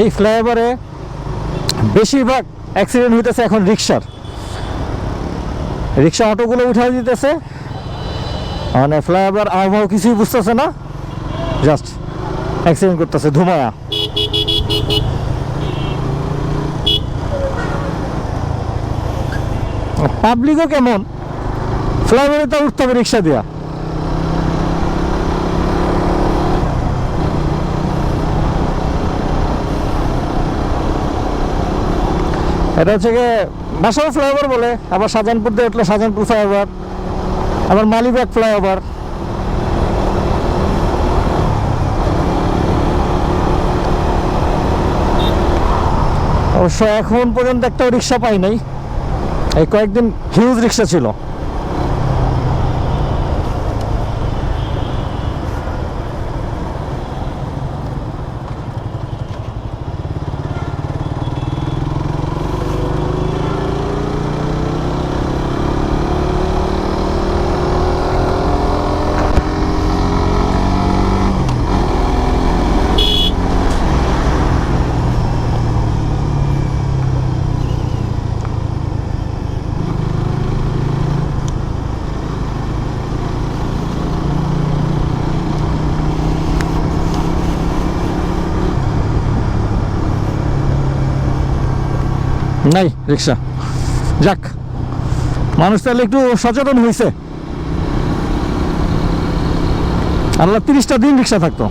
এই ফ্লাইওভারে বেশিরভাগ অ্যাক্সিডেন্ট হইতেছে এখন রিক্সার রিক্সা অটোগুলো উঠাই দিতেছে। মানে ফ্লাইওভার আবহাওয়া কিছুই বুঝতেছে না। জাস্ট অ্যাক্সিডেন্ট করতেছে, ধুমায়া। পাবলিকও কেমন? ফ্লাইওভারে তো উঠতে হবে রিক্সা দিয়া। এটা হচ্ছে গিয়ে বাসাও ফ্লাইওভার বলে। আবার শাহজাহানপুর দিয়ে উঠলে শাহজাহানপুর ফ্লাইওভার আবার মালিবাগ ফ্লাইওভার অবশ্য এখন পর্যন্ত একটা রিক্সা পাই নাই। এই কয়েকদিন হিউজ রিক্সা ছিল। নাই রিক্সা। যাক মানুষ তাহলে একটু সচেতন হয়েছে আল্লাহ তিরিশটা দিন রিক্সা থাকতো।